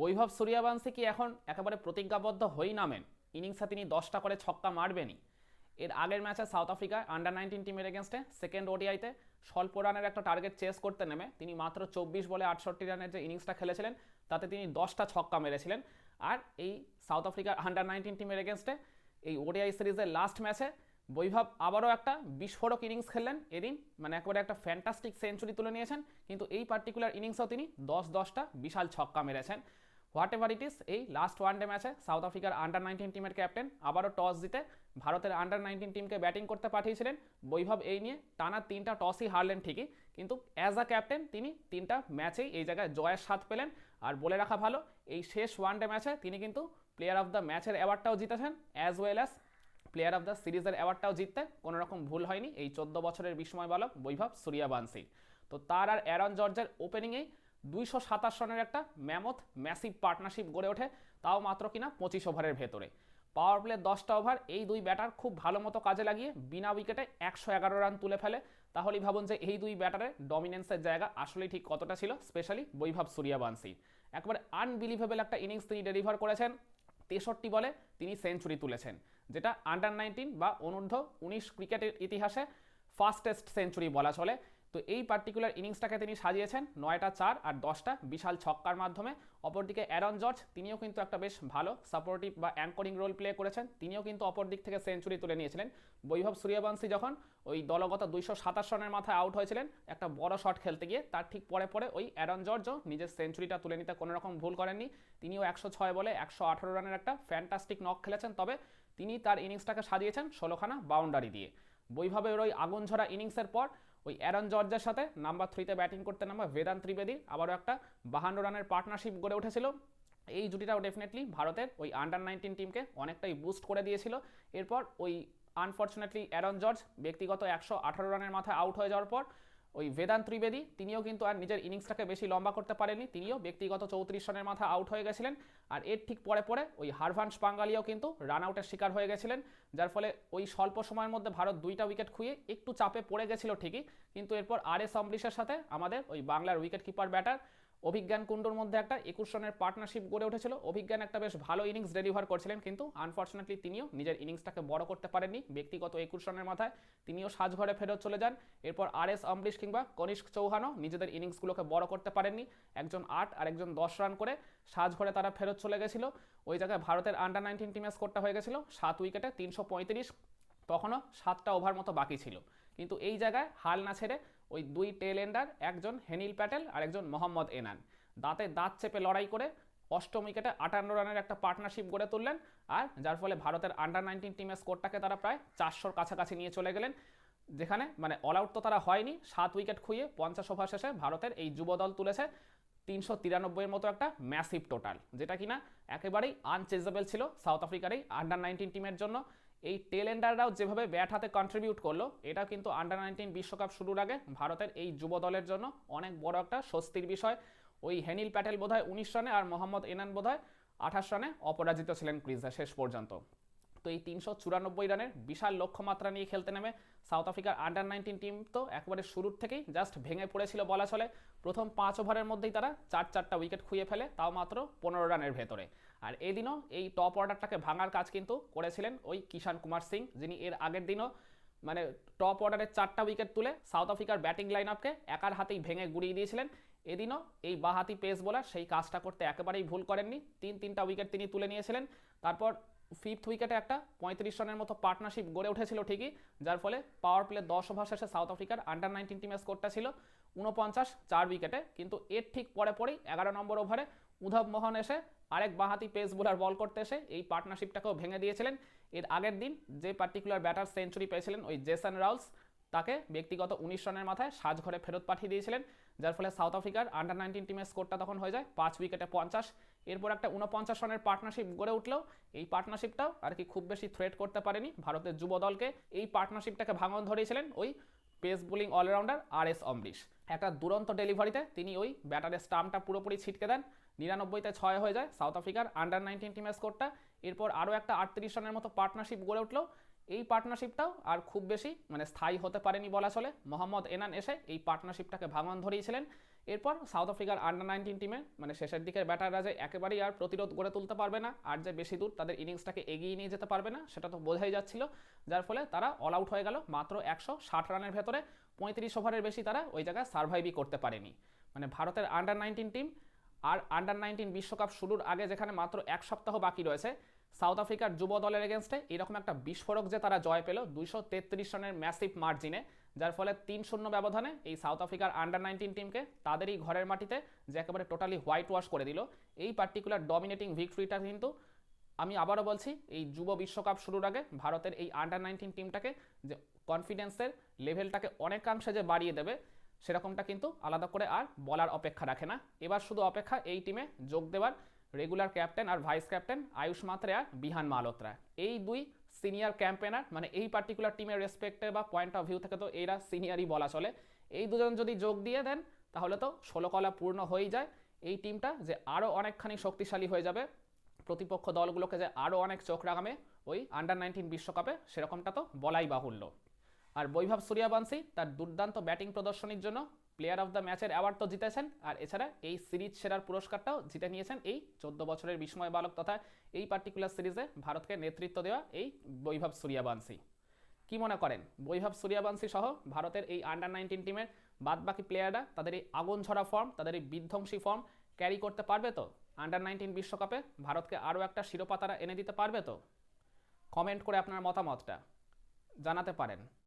বৈভব সূর্যবংশী কি এখন একেবারে প্রতিজ্ঞাবদ্ধ হয়েই নামেন? ইনিংসে তিনি দশটা করে ছক্কা মারবেনই। এর আগের ম্যাচে সাউথ আফ্রিকা আন্ডার নাইনটিন টিমের এগেনস্টে সেকেন্ড ওডিআইতে স্বল্প রানের একটা টার্গেট চেস করতে নেমে তিনি মাত্র চব্বিশ বলে আটষট্টি রানের যে ইনিংসটা খেলেছিলেন, তাতে তিনি দশটা ছক্কা মেরেছিলেন। আর এই সাউথ আফ্রিকার আন্ডার নাইনটিন টিমের এগেনস্টে এই ওডিআই সিরিজের লাস্ট ম্যাচে বৈভব আবারও একটা বিস্ফোরক ইনিংস খেললেন। এদিন মানে একবারে একটা ফ্যান্টাস্টিক সেঞ্চুরি তুলে নিয়েছেন। কিন্তু এই পার্টিকুলার ইনিংসেও তিনি দশ দশটা বিশাল ছক্কা মেরেছেন। হোয়াট এভার ইট ইস এই লাস্ট ওয়ানডে ম্যাচে সাউথ আফ্রিকার আন্ডার নাইনটিন টিমের ক্যাপ্টেন আবারও টস জিতে ভারতের আন্ডার নাইনটিন টিমকে ব্যাটিং করতে পাঠিয়েছিলেন। বৈভব, এই নিয়ে টানা তিনটা টসই হারলেন ঠিকই। কিন্তু অ্যাজ আ ক্যাপ্টেন তিনি তিনটা ম্যাচেই এই জায়গায় জয়ের স্বাদ পেলেন। আর বলে রাখা ভালো, এই শেষ ওয়ানডে ম্যাচে তিনি কিন্তু প্লেয়ার অফ দ্য ম্যাচের অ্যাওয়ার্ডটাও জিতেছেন as well as player of the সিরিজের অ্যাওয়ার্ডটাও জিততে। কোনো রকম ভুল হয়নি, এই চোদ্দ বছরের বিস্ময় বালক বৈভব সূর্যবংশীর তো তার আর অ্যারন জর্জের ওপেনিংয়েই দুইশো সাতাশ রানের একটা ম্যামথ ম্যাসিভ পার্টনারশিপ গড়ে ওঠে, তাও মাত্র কিনা পঁচিশ ওভারের ভেতরে। পাওয়ার প্লে দশটা ওভার, এই দুই ব্যাটার খুব ভালো মতো কাজে লাগিয়ে বিনা উইকেটে একশো এগারো রান তুলে ফেলে। তাহলেই ভাবুন যে এই দুই ব্যাটারের ডমিনেন্সের জায়গা আসলেই ঠিক কতটা ছিল স্পেশালি বৈভব সূর্যবংশীর একবারে আনবিলিভেবল একটা ইনিংস তিনি ডেলিভার করেছেন, তেষট্টি বলে তিনি সেঞ্চুরি তুলেছেন, যেটা আন্ডার নাইনটিন বা অনূর্ধ্ব উনিশ ক্রিকেটের ইতিহাসে ফাস্টেস্ট সেঞ্চুরি বলা চলে। তো এই পার্টিকুলার ইনিংসটাকে তিনি সাজিয়েছেন, নয়টা চার আর দশটা বিশাল ছক্কার মাধ্যমে। অপরদিকে অ্যারন জর্জ তিনিও কিন্তু একটা বেশ ভালো সাপোর্টিভ বা অ্যাঙ্করিং রোল প্লে করেছেন। তিনিও কিন্তু অপর দিক থেকে সেঞ্চুরি তুলে নিয়েছিলেন। বৈভব সূর্যবংশী যখন ওই দলগত দুইশো সাতাশ রানের মাথায় আউট হয়েছিলেন, একটা বড় শট খেলতে গিয়ে তার ঠিক পরে পরে ওই অ্যারন জর্জও নিজের সেঞ্চুরিটা তুলে নিতে কোনো রকম ভুল করেননি। তিনিও একশো ছয় বলে একশো আঠারো রানের একটা ফ্যান্টাস্টিক নক খেলেছেন। তবে তিনি তার ইনিংসটাকে সাজিয়েছেন ষোলোখানা বাউন্ডারি দিয়ে। বৈভবের ওই আগুন ঝরা ইনিংসের পর ওই অ্যারন জর্জের সাথে নাম্বার থ্রিতে ব্যাটিং করতে নামা বেদান্ত ত্রিবেদী আবারও একটা বাহান্ন রানের পার্টনারশিপ গড়ে উঠেছিল। এই জুটিটাও ডেফিনেটলি ভারতের ওই আন্ডার নাইনটিন টিমকে অনেকটাই বুস্ট করে দিয়েছিল। এরপর ওই আনফর্চুনেটলি অ্যারন জর্জ ব্যক্তিগত একশো আঠারো রানের মাথায় আউট হয়ে যাওয়ার পর ওই বেদান্ত ত্রিবেদী, তিনিও কিন্তু আর নিজের ইনিংসটাকে বেশি লম্বা করতে পারেননি, তিনিও ব্যক্তিগত চৌত্রিশ রানের মাথা আউট হয়ে গেছিলেন, আর এর ঠিক পরে পরে ওই হারভান্স বাঙ্গালিও কিন্তু রান আউটের শিকার হয়ে গেছিলেন, যার ফলে ওই স্বল্প সময়ের মধ্যে ভারত দুইটা উইকেট খুঁয়ে একটু চাপে পড়ে গেছিল ঠিকই, কিন্তু এরপর আর এস অম্বলিশের সাথে আমাদের ওই বাংলার উইকেট কিপার ব্যাটার অভিজ্ঞান কুণ্ডুর মধ্যে একটা একুশ রানের পার্টনারশিপ গড়ে উঠেছিল। অভিজ্ঞান একটা বেশ ভালো ইনিংস ডেলিভার করছিলেন, কিন্তু আনফর্চুনেটলি তিনিও নিজের ইনিংসটাকে বড় করতে পারেননি। ব্যক্তিগত একুশ রানের মাথায় তিনিও সাজঘরে ফেরত চলে যান। এরপর আর এস অম্বলিশ কিংবা কনিষ্ক চৌহানও নিজেদের ইনিংসগুলোকে বড় করতে পারেননি। একজন আট আর একজন দশ রান করে সাজঘরে তারা ফেরত চলে গেছিল। ওই জায়গায় ভারতের আন্ডার নাইনটিন টিমের স্কোরটা হয়ে গেছিল, সাত উইকেটে তিনশো পঁয়ত্রিশ। তখনও সাতটা ওভার মতো বাকি ছিল। কিন্তু এই জায়গায় হাল না ছেড়ে ওই দুই টেল এন্ডার একজন হেনিল প্যাটেল আর একজন মোহাম্মদ এনান। দাঁতে দাঁত চেপে লড়াই করে অষ্টম উইকেটে আটান্ন রানের একটা পার্টনারশিপ গড়ে তুললেন আর যার ফলে ভারতের আন্ডার নাইনটিন টিমের স্কোরটাকে তারা প্রায় চারশোর কাছাকাছি নিয়ে চলে গেলেন। যেখানে মানে অল আউট তো তারা হয়নি, সাত উইকেট খুইয়ে পঞ্চাশ ওভার শেষে ভারতের এই যুব দল তুলেছে তিনশো তিরানব্বইয়ের মতো একটা ম্যাসিভ টোটাল যেটা কিনা একেবারেই আনচেজেবল ছিল সাউথ আফ্রিকার এই আন্ডার নাইনটিন টিমের জন্য। এই টেলেন্ডাররাও যেভাবে ব্যাট হাতে কন্ট্রিবিউট করল এটা কিন্তু আন্ডার নাইনটিন বিশ্বকাপ শুরুর আগে ভারতের এই যুব দলের জন্য অনেক বড় একটা স্বস্তির বিষয়। ওই হেনিল প্যাটেল বোধহয় উনিশ রানে আর মোহাম্মদ এনান বোধহয় আঠাশ রানে অপরাজিত ছিলেন ক্রিজে শেষ পর্যন্ত। তো এই তিনশো চুরানব্বই রানের বিশাল লক্ষ্যমাত্রা নিয়ে খেলতে নেমে সাউথ আফ্রিকার আন্ডার নাইনটিন টিম তো একবারে শুরুর থেকেই জাস্ট ভেঙে পড়েছিল বলা চলে। প্রথম পাঁচ ওভারের মধ্যেই তারা চার চারটা উইকেট খুঁয়ে ফেলে, তাও মাত্র পনেরো রানের ভেতরে। আর এদিনও এই টপ অর্ডারটাকে ভাঙার কাজ কিন্তু করেছিলেন ওই কিষান কুমার সিং, যিনি এর আগের দিনও মানে টপ অর্ডারের চারটা উইকেট তুলে সাউথ আফ্রিকার ব্যাটিং লাইন আপকে একার হাতেই ভেঙে গুড়িয়ে দিয়েছিলেন। এদিনও এই বাহাতি পেস বোলার সেই কাজটা করতে একেবারেই ভুল করেননি। তিন তিনটা উইকেট তিনি তুলে নিয়েছিলেন। তারপর ফিফথ উইকেটে একটা পঁয়ত্রিশ রানের মতো পার্টনারশিপ গড়ে উঠেছিল ঠিকই, যার ফলে পাওয়ার প্লে দশ ওভার শেষে সাউথ আফ্রিকার আন্ডার নাইনটিন টিমের স্কোরটা ছিল উনপঞ্চাশ চার উইকেটে কিন্তু এর ঠিক পরে পরেই এগারো নম্বর ওভারে উধব মোহন এসে আরেক বাহাতি পেস বোলার বল করতে এসে এই পার্টনারশিপটাকেও ভেঙে দিয়েছিলেন। এর আগের দিন যে পার্টিকুলার ব্যাটার সেঞ্চুরি পেয়েছিলেন ওই জেসন রাউলস তাকে ব্যক্তিগত উনিশ রানের মাথায় সাজঘরে ফেরত পাঠিয়ে দিয়েছিলেন, যার ফলে সাউথ আফ্রিকার আন্ডার নাইনটিন টিমের স্কোরটা তখন হয়ে যায় পাঁচ উইকেটে পঞ্চাশ। এরপর একটা উনপঞ্চাশ রানের পার্টনারশিপ গড়ে উঠলেও এই পার্টনারশিপটাও আর কি খুব বেশি থ্রেট করতে পারেনি ভারতের যুব দলকে। এই পার্টনারশিপটাকে ভাঙন ধরিয়েছিলেন ওই pace bowling all rounder R S Ambrish একটা দুরন্ত ডেলিভারিতে তিনি ওই ব্যাটারের স্টাম্পটা পুরোপুরি ছিটকে দেন। নিরানব্বইতে ছয় হয়ে যায় সাউথ আফ্রিকার আন্ডার নাইনটিন টিমের স্কোরটা এরপর আরও একটা আটত্রিশ রানের মতো পার্টনারশিপ গড়ে উঠল। এই পার্টনারশিপটাও আর খুব বেশি মানে স্থায়ী হতে পারেনি বলা চলে। মোহাম্মদ এনান এসে এই পার্টনারশিপটাকে ভাঙন ধরিয়েছিলেন। এরপর সাউথ আফ্রিকার আন্ডার নাইনটিন টিমে মানে শেষের দিকের ব্যাটাররা যে একেবারেই আর প্রতিরোধ গড়ে তুলতে পারবে না, আর যে বেশি দূর তাদের ইনিংসটাকে এগিয়ে নিয়ে যেতে পারবে না, সেটা তো বোঝাই যাচ্ছিল। যার ফলে তারা অল আউট হয়ে গেল, মাত্র একশো ষাট রানের ভেতরে পঁয়ত্রিশ ওভারের বেশি তারা ওই জায়গায় সার্ভাইভই করতে পারেনি। মানে ভারতের আন্ডার নাইনটিন টিম আর আন্ডার নাইনটিন বিশ্বকাপ শুরুর আগে যেখানে মাত্র এক সপ্তাহ বাকি রয়েছে সাউথ আফ্রিকার যুব দলের এগেনস্টে এরকম একটা বিস্ফোরক যে তারা জয় পেল দুইশো তেত্রিশ রানের ম্যাসিভ মার্জিনে, যার ফলে তিন শূন্য ব্যবধানে এই সাউথ আফ্রিকার আন্ডার নাইনটিন টিমকে তাদেরই ঘরের মাটিতে যে একেবারে টোটালি হোয়াইট ওয়াশ করে দিল। এই পার্টিকুলার ডমিনেটিং ভিক্টরিটা কিন্তু আমি আবারও বলছি, এই যুব বিশ্বকাপ শুরুর আগে ভারতের এই আন্ডার নাইনটিন টিমটাকে যে কনফিডেন্সের লেভেলটাকে অনেকাংশে যে বাড়িয়ে দেবে, সেরকমটা কিন্তু আলাদা করে আর বলার অপেক্ষা রাখে না। এবার শুধু অপেক্ষা এই টিমে যোগ দেওয়ার। রেগুলার ক্যাপ্টেন আর ভাইস ক্যাপ্টেন আয়ুষ মাত্রে আর বিহান মালত্রা এই দুই সিনিয়র ক্যাম্পেনার মানে এই পার্টিকুলার টিমের রেসপেক্টে বা পয়েন্ট অফ ভিউ থেকে তো এরা সিনিয়রই বলা চলে। এই দুজন যদি যোগ দিয়ে দেন, তাহলে তো ষোলো কলা পূর্ণ হয়েই যায়। এই টিমটা যে আরও অনেকখানি শক্তিশালী হয়ে যাবে, প্রতিপক্ষ দলগুলোকে যে আরও অনেক চোখ রাগামে ওই আন্ডার নাইনটিন বিশ্বকাপে সেরকমটা তো বলাই বাহুল্য। আর বৈভব সূর্যবংশী তার দুর্দান্ত ব্যাটিং প্রদর্শনীর জন্য প্লেয়ার অফ দ্য ম্যাচের অ্যাওয়ার্ড তো জিতেছেন। আর এছাড়া এই সিরিজ সেরার পুরস্কারটাও জিতে নিয়েছেন এই চোদ্দ বছরের বিস্ময় বালক তথা এই পার্টিকুলার সিরিজে ভারতকে নেতৃত্ব দেওয়া এই বৈভব সূর্যবংশী। কি মনে করেন? বৈভব সূর্যবংশী সহ ভারতের এই আন্ডার নাইনটিন টিমের বাদবাকি প্লেয়াররা তাদের এই আগুন ঝরা ফর্ম তাদের এই বিধ্বংসী ফর্ম ক্যারি করতে পারবে তো? আন্ডার নাইনটিন বিশ্বকাপে ভারতকে আরও একটা শিরোপা তারা এনে দিতে পারবে তো? কমেন্ট করে আপনার মতামতটা জানাতে পারেন।